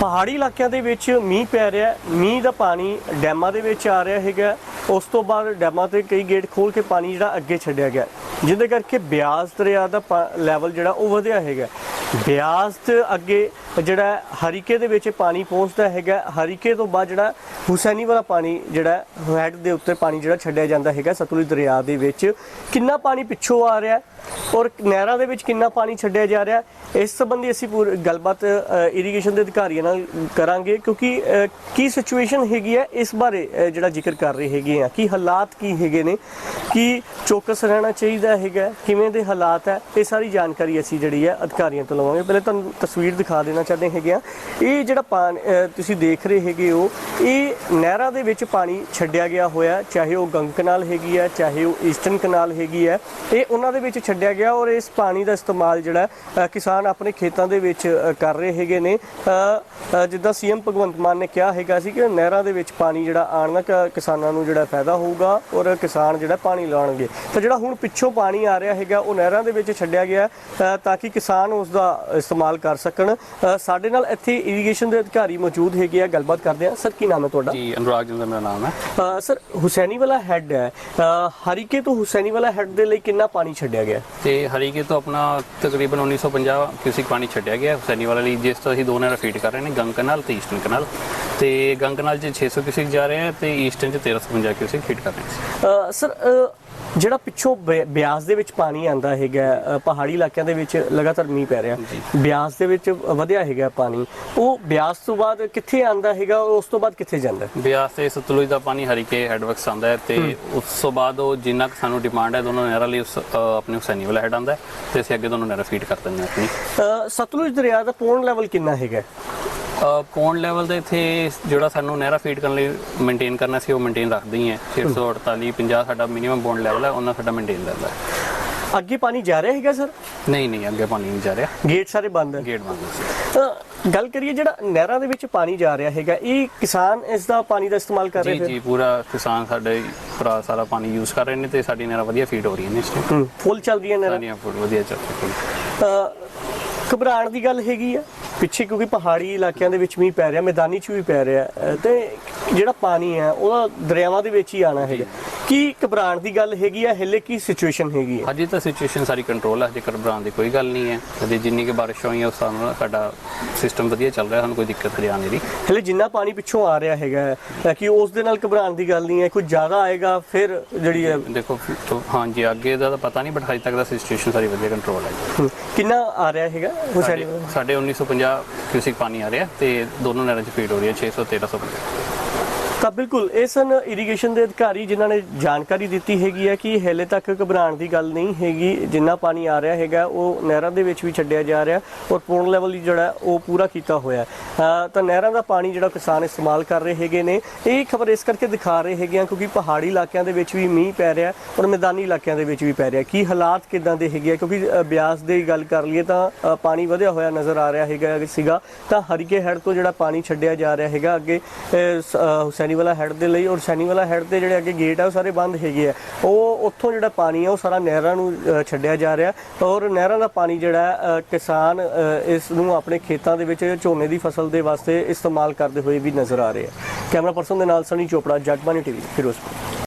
ਪਹਾੜੀ ਇਲਾਕਿਆਂ ਦੇ ਵਿੱਚ ਮੀਂਹ ਪੈ ਰਿਹਾ ਮੀਂਹ ਦਾ ਪਾਣੀ ਡੈਮਾਂ ਦੇ ਵਿੱਚ ਆ ਰਿਹਾ ਹੈਗਾ ਉਸ ਤੋਂ ਬਾਅਦ ਡੈਮਾਂ ਤੇ ਕਈ ਗੇਟ ਖੋਲ ਕੇ ਪਾਣੀ ਜਿਹੜਾ ਅੱਗੇ ਛੱਡਿਆ ਗਿਆ ਜਿਹਦੇ ਕਰਕੇ ਬਿਆਸ ਦਰਿਆ ਦਾ ਲੈਵਲ ਜਿਹੜਾ ਉਹ ਵਧਿਆ ਹੈਗਾ ਬਿਆਸ ਤੇ ਅੱਗੇ ਜਿਹੜਾ ਹਰੀਕੇ ਦੇ ਵਿੱਚ ਪਾਣੀ ਪਹੁੰਚਦਾ ਹੈਗਾ ਹਰੀਕੇ ਤੋਂ ਬਾਅਦ ਜਿਹੜਾ ਹੁਸੈਨੀ ਵਾਲਾ ਪਾਣੀ ਜਿਹੜਾ ਹੈਡ ਦੇ ਉੱਤੇ ਪਾਣੀ ਜਿਹੜਾ ਛੱਡਿਆ ਜਾਂਦਾ ਹੈਗਾ ਸਤਲੁਜ ਦਰਿਆ ਦੇ ਵਿੱਚ। ਕਿੰਨਾ ਪਾਣੀ ਪਿੱਛੋਂ ਆ ਰਿਹਾ ਔਰ ਨਹਿਰਾਂ ਦੇ ਵਿੱਚ ਕਿੰਨਾ ਪਾਣੀ ਛੱਡਿਆ ਜਾ ਰਿਹਾ ਇਸ ਸੰਬੰਧੀ ਅਸੀਂ ਪੂਰੀ ਗੱਲਬਾਤ ਇਰੀਗੇਸ਼ਨ ਦੇ ਅਧਿਕਾਰੀਆਂ ਨਾਲ ਕਰਾਂਗੇ ਕਿਉਂਕਿ ਕੀ ਸਿਚੁਏਸ਼ਨ ਹੈਗੀ ਹੈ, ਇਸ ਬਾਰੇ ਜਿਹੜਾ ਜ਼ਿਕਰ ਕਰ ਰਹੇ ਹੈਗੇ ਆ, ਕੀ ਹਾਲਾਤ ਕੀ ਹੈਗੇ ਨੇ, ਕੀ ਚੌਕਸ ਰਹਿਣਾ ਚਾਹੀਦਾ ਹੈਗਾ, ਕਿਵੇਂ ਦੇ ਹਾਲਾਤ ਹੈ, ਇਹ ਸਾਰੀ ਜਾਣਕਾਰੀ ਅਸੀਂ ਜਿਹੜੀ ਹੈ ਅਧਿਕਾਰੀਆਂ ਤੋਂ ਲਵਾਂਗੇ। ਪਹਿਲੇ ਤੁਹਾਨੂੰ ਤਸਵੀਰ ਦਿਖਾ ਦੇਣਾ ਚਾਹੁੰਦੇ ਹੈਗੇ ਆ। ਇਹ ਜਿਹੜਾ ਪਾਣੀ ਤੁਸੀਂ ਦੇਖ ਰਹੇ ਹੈਗੇ ਹੋ, ਇਹ ਨਹਿਰਾਂ ਦੇ ਵਿੱਚ ਪਾਣੀ ਛੱਡਿਆ ਗਿਆ ਹੋਇਆ ਚਾਹੇ ਉਹ ਗੰਗ ਕਨਾਲ ਹੈਗੀ ਹੈ, ਚਾਹੇ ਉਹ ਈਸਟਰਨ ਕਨਾਲ ਹੈਗੀ ਹੈ। ਇਹ ਉਹਨਾਂ ਦੇ ਵਿੱਚ ਛੱਡਿਆ ਗਿਆ ਔਰ ਇਸ ਪਾਣੀ ਦਾ ਇਸਤੇਮਾਲ ਜਿਹੜਾ ਕਿਸਾਨ ਕਿਸਾਨ ਆਪਣੇ ਖੇਤਾਂ ਦੇ ਵਿੱਚ ਕਰ ਰਹੇ ਹੈਗੇ ਨੇ। ਜਿੱਦਾਂ ਸੀਐਮ ਭਗਵੰਤ ਮਾਨ ਨੇ ਕਿਹਾ ਹੈਗਾ ਸੀ ਕਿ ਨਹਿਰਾਂ ਦੇ ਵਿੱਚ ਪਾਣੀ ਜਿਹੜਾ ਆਉਣ ਨਾਲ ਕਿਸਾਨਾਂ ਨੂੰ ਜਿਹੜਾ ਫਾਇਦਾ ਹੋਊਗਾ ਔਰ ਕਿਸਾਨ ਜਿਹੜਾ ਪਾਣੀ ਲਾਉਣਗੇ। ਤਾਂ ਜਿਹੜਾ ਹੁਣ ਪਿੱਛੋਂ ਪਾਣੀ ਆ ਰਿਹਾ ਹੈਗਾ ਉਹ ਨਹਿਰਾਂ ਦੇ ਵਿੱਚ ਛੱਡਿਆ ਗਿਆ ਤਾਂ ਕਿ ਕਿਸਾਨ ਉਸ ਦਾ ਇਸਤੇਮਾਲ ਕਰ ਸਕਣ। ਸਾਡੇ ਨਾਲ ਇੱਥੇ ਇਰੀਗੇਸ਼ਨ ਦੇ ਅਧਿਕਾਰੀ ਮੌਜੂਦ ਹੈਗੇ ਆ ਗੱਲਬਾਤ ਕਰਦੇ ਆ। ਸਰ ਕੀ ਨਾਮ ਹੈ ਤੁਹਾਡਾ? ਜੀ ਅਨੁਰਾਗ ਜਿੰਦਾ ਮੇਰਾ ਨਾਮ ਹੈ। ਸਰ ਹੁਸੈਨੀ ਵਾਲਾ ਹੈੱਡ ਹੈ। ਹਰੀਕੇ ਤੋਂ ਹੁਸੈਨੀ ਵਾਲਾ ਹੈੱਡ ਦੇ ਲਈ ਕਿੰਨਾ ਪਾਣੀ ਛੱਡਿਆ ਗਿਆ? ਤੇ ਹਰੀਕੇ ਤੋਂ ਆਪਣਾ ਤਕਰੀਬਨ 1950 ਕਿਊਸਿਕ ਪਾਣੀ ਛੱਡਿਆ ਗਿਆ ਹੁਸੈਨੀ ਲਈ ਜਿਸ ਤੋਂ ਅਸੀਂ ਦੋ ਨਹਿਰਾਂ ਫੀਡ ਕਰ ਰਹੇ ਨੇ, ਗੰਗ ਕਨਾਲ ਤੇ ਈਸਟਰਨ ਕਨਾਲ ਤੇ ਗੰਗ ਕਨਾਲ 'ਚ 600 ਕਿਊਸਿਕ ਜਾ ਰਹੇ ਹੈ ਤੇ ਈਸਟਰਨ 'ਚ 1350 ਕਿਊਸਿਕ ਫੀਡ ਕਰ ਰਹੇ ਹਾਂ ਸਰ ਜਿਹੜਾ ਪਿੱਛੋਂ ਬਿਆਸ ਦੇ ਵਿੱਚ ਪਾਣੀ ਆਂਦਾ ਹੈਗਾ ਪਹਾੜੀ ਇਲਾਕਿਆਂ ਦੇ ਵਿੱਚ ਲਗਾਤਾਰ ਮੀਂਹ ਪੈ ਰਿਹਾ। ਬਿਆਸ ਦੇ ਵਿੱਚ ਵਧਿਆ ਹੈਗਾ ਪਾਣੀ। ਉਹ ਬਿਆਸ ਤੋਂ ਬਾਅਦ ਕਿੱਥੇ ਆਂਦਾ ਹੈਗਾ ਉਸ ਤੋਂ ਬਾਅਦ ਕਿੱਥੇ ਜਾਂਦਾ? ਬਿਆਸ ਤੇ ਸਤਲੁਜ ਦਾ ਪਾਣੀ ਹਰੀਕੇ ਹੈਡਵਰਕਸ ਆਉਂਦਾ ਹੈ ਤੇ ਉਸ ਤੋਂ ਬਾਅਦ ਉਹ ਜਿੰਨਾ ਕੁ ਸਾਨੂੰ ਡਿਮਾਂਡ ਹੈ ਦੋਨੋਂ ਨਹਿਰਾਂ ਲਈ ਆਪਣੇ ਹੁਸੈਨੀ ਵਾਲਾ ਹੈਡ ਆਉਂਦਾ ਹੈ ਤੇ ਅਸੀਂ ਅੱਗੇ ਦੋਨੋਂ ਨਹਿਰਾਂ ਫੀਡ ਕਰ ਦਿੰਦੇ ਹਾਂ ਆਪਣੀ। ਸਤਲੁਜ ਦਰਿਆ ਦਾ ਪੌਣ ਲੈਵਲ ਕਿੰਨਾ ਹੈਗਾ? ਪੌਂਡ ਲੈਵਲ ਦੇ ਇੱਥੇ ਜਿਹੜਾ ਸਾਨੂੰ ਨਹਿਰਾ ਫੀਡ ਕਰਨ ਲਈ ਮੇਨਟੇਨ ਕਰਨਾ ਸੀ ਉਹ ਮੇਨਟੇਨ ਰੱਖਦੇ ਹੀ ਹੈ। 648 50 ਸਾਡਾ ਮਿਨੀਮਮ ਪੌਂਡ ਲੈਵਲ ਹੈ ਉਹਨਾਂ ਸਾਡਾ ਮੇਨਟੇਨ ਰਹਿੰਦਾ ਹੈ। ਅੱਗੇ ਪਾਣੀ ਜਾ ਰਿਹਾ ਹੈਗਾ ਸਰ? ਨਹੀਂ ਨਹੀਂ ਅੱਗੇ ਪਾਣੀ ਨਹੀਂ ਜਾ ਰਿਹਾ। ਗੇਟ ਸਾਰੇ ਬੰਦ ਹੈ। ਗੇਟ ਬੰਦ ਅ, ਗੱਲ ਕਰੀਏ ਜਿਹੜਾ ਨਹਿਰਾਂ ਦੇ ਵਿੱਚ ਪਾਣੀ ਜਾ ਰਿਹਾ ਹੈਗਾ ਇਹ ਕਿਸਾਨ ਇਸ ਦਾ ਪਾਣੀ ਦਾ ਇਸਤੇਮਾਲ ਕਰ ਰਹੇ ਜੀ ਫਿਰ? ਜੀ ਪੂਰਾ ਕਿਸਾਨ ਸਾਡੇ ਭਰਾ ਸਾਰਾ ਪਾਣੀ ਯੂਜ਼ ਕਰ ਰਹੇ ਨੇ ਤੇ ਸਾਡੀ ਨਹਿਰਾਂ ਵਧੀਆ ਫੀਡ ਹੋ ਰਹੀਆਂ ਨੇ ਇਸ ਟਾਈਮ ਹੂੰ, ਫੁੱਲ ਚੱਲ ਰਹੀਆਂ ਨਹਿਰਾਂ। ਸਾਡੀਆਂ ਫੂਡ ਵਧੀਆ ਚੱਲ ਰਹੀਆਂ ਅ, ਘਬਰਾਉਣ ਦੀ ਗੱਲ ਹੈਗੀ ਆ? ਪਿੱਛੇ ਕਿਉਂਕਿ ਪਹਾੜੀ ਇਲਾਕਿਆਂ ਦੇ ਵਿੱਚ ਵੀ ਪੈ ਰਿਹਾ ਮੈਦਾਨੀ ਚ ਵੀ ਪੈ ਰਿਹਾ ਅ, ਤੇ ਜਿਹੜਾ ਪਾਣੀ ਹੈ ਉਹਦਾ ਦਰਿਆਵਾਂ ਦੇ ਵਿੱਚ ਹੀ ਆਣਾ ਹੈਗਾ। ਕੀ ਘਬਰਾਉਣ ਦੀ ਗੱਲ ਹੈਗੀ ਆ? ਹਲੇ ਕੀ ਸਿਚੁਏਸ਼ਨ ਹੈਗੀ ਹੈ ਅਜੇ ਤਾਂ ਸਿਚੁਏਸ਼ਨ ਸਾਰੀ ਕੰਟਰੋਲ ਹੈ ਜੇਕਰ ਘਬਰਾਉਣ ਦੀ ਕੋਈ ਗੱਲ ਨਹੀਂ ਹੈ। ਅਜੇ ਜਿੰਨੀ ਕਿ ਬਾਰਿਸ਼ ਹੋਈ ਹੈ ਉਸ ਹਿਸਾਬ ਨਾਲ ਸਾਡਾ ਸਿਸਟਮ ਵਧੀਆ ਚੱਲ ਰਿਹਾ ਸਾਨੂੰ ਕੋਈ ਦਿੱਕਤ ਹਜੇ ਆਉਣ ਦੀ ਹਲੇ ਜਿੰਨਾ ਪਾਣੀ ਪਿੱਛੋਂ ਆ ਰਿਹਾ ਹੈਗਾ ਕਿ ਉਸ ਦੇ ਨਾਲ ਘਬਰਾਉਣ ਦੀ ਗੱਲ ਨਹੀਂ ਹੈ? ਕੋਈ ਜ਼ਿਆਦਾ ਆਏਗਾ ਫਿਰ ਜਿਹੜੀ ਹੈ ਦੇਖੋ ਹਾਂਜੀ ਅੱਗੇ ਦਾ ਤਾਂ ਪਤਾ ਨਹੀਂ ਬਟ ਹਜੇ ਤੱਕ ਦਾ ਸਿਚੁਏਸ਼ਨ ਸਾਰੀ ਵਧੀਆ ਕੰਟਰੋਲ ਹੈ ਕਿੰਨਾ ਆ ਰਿਹਾ ਹੈਗਾ? ਸਾਡੇ 1950 ਕਿਊਸਿਕ ਪਾਣੀ ਆ ਰਿਹਾ ਤੇ ਦੋਨੋਂ ਨਹਿਰਾਂ 'ਚ ਫੀਡ ਹੋ ਰਹੀ ਹੈ 600 1350 ਤਾਂ ਬਿਲਕੁਲ ਇਹ ਸਨ ਇਰੀਗੇਸ਼ਨ ਦੇ ਅਧਿਕਾਰੀ ਜਿਨ੍ਹਾਂ ਨੇ ਜਾਣਕਾਰੀ ਦਿੱਤੀ ਹੈਗੀ ਹੈ ਕਿ ਹਲੇ ਤੱਕ ਘਬਰਾਉਣ ਦੀ ਗੱਲ ਨਹੀਂ ਹੈਗੀ। ਜਿੰਨਾ ਪਾਣੀ ਆ ਰਿਹਾ ਹੈਗਾ ਉਹ ਨਹਿਰਾਂ ਦੇ ਵਿੱਚ ਵੀ ਛੱਡਿਆ ਜਾ ਰਿਹਾ ਔਰ ਪੌਣ ਲੈਵਲ ਜਿਹੜਾ ਉਹ ਪੂਰਾ ਕੀਤਾ ਹੋਇਆ ਤਾਂ ਨਹਿਰਾਂ ਦਾ ਪਾਣੀ ਜਿਹੜਾ ਕਿਸਾਨ ਇਸਤੇਮਾਲ ਕਰ ਰਹੇ ਹੈਗੇ ਨੇ ਇਹ ਖਬਰ ਇਸ ਕਰਕੇ ਦਿਖਾ ਰਹੇ ਹੈਗੇ ਆ ਕਿਉਂਕਿ ਪਹਾੜੀ ਇਲਾਕਿਆਂ ਦੇ ਵਿੱਚ ਵੀ ਮੀਂਹ ਪੈ ਰਿਹਾ ਔਰ ਮੈਦਾਨੀ ਇਲਾਕਿਆਂ ਦੇ ਵਿੱਚ ਵੀ ਪੈ ਰਿਹਾ ਕੀ ਹਾਲਾਤ ਕਿਦਾਂ ਦੇ ਹੈਗੇ ਆ? ਕਿਉਂਕਿ ਬਿਆਸ ਦੀ ਗੱਲ ਕਰ ਲਈਏ ਤਾਂ ਪਾਣੀ ਵਧਿਆ ਹੋਇਆ ਨਜ਼ਰ ਆ ਰਿਹਾ ਹੈਗਾ ਸੀਗਾ। ਤਾਂ ਹਰੀਕੇ ਹੈਡ ਤੋਂ ਜਿਹੜਾ ਪਾਣੀ ਛੱਡਿਆ ਜਾ ਰਿਹਾ ਹੈਗਾ ਅੱਗੇ ਅ, ਵਾਲਾ ਹੈਡ ਦੇ ਲਈ ਔਰ ਹੁਸੈਨੀ ਹੈਡ ਦੇ ਜਿਹੜੇ ਅੱਗੇ ਗੇਟ ਆ ਉਹ ਸਾਰੇ ਬੰਦ ਹੈਗੇ ਆ। ਉਹ ਉੱਥੋਂ ਜਿਹੜਾ ਪਾਣੀ ਆ ਉਹ ਸਾਰਾ ਨਹਿਰਾਂ ਨੂੰ ਛੱਡਿਆ ਜਾ ਰਿਹਾ। ਔਰ ਨਹਿਰਾਂ ਦਾ ਪਾਣੀ ਜਿਹੜਾ ਕਿਸਾਨ ਅ, ਇਸ ਨੂੰ ਆਪਣੇ ਖੇਤਾਂ ਦੇ ਵਿੱਚ ਝੋਨੇ ਦੀ ਫਸਲ ਦੇ ਵਾਸਤੇ ਇਸਤੇਮਾਲ ਕਰਦੇ ਹੋਏ ਵੀ ਨਜ਼ਰ ਆ ਰਹੇ ਆ। ਕੈਮਰਾ ਪਰਸਨ ਦੇ ਨਾਲ ਸਨੀ ਚੋਪੜਾ ਜਗਬਾਨੀ ਟੀਵੀ ਫਿਰੋਜ਼ਪੁਰ।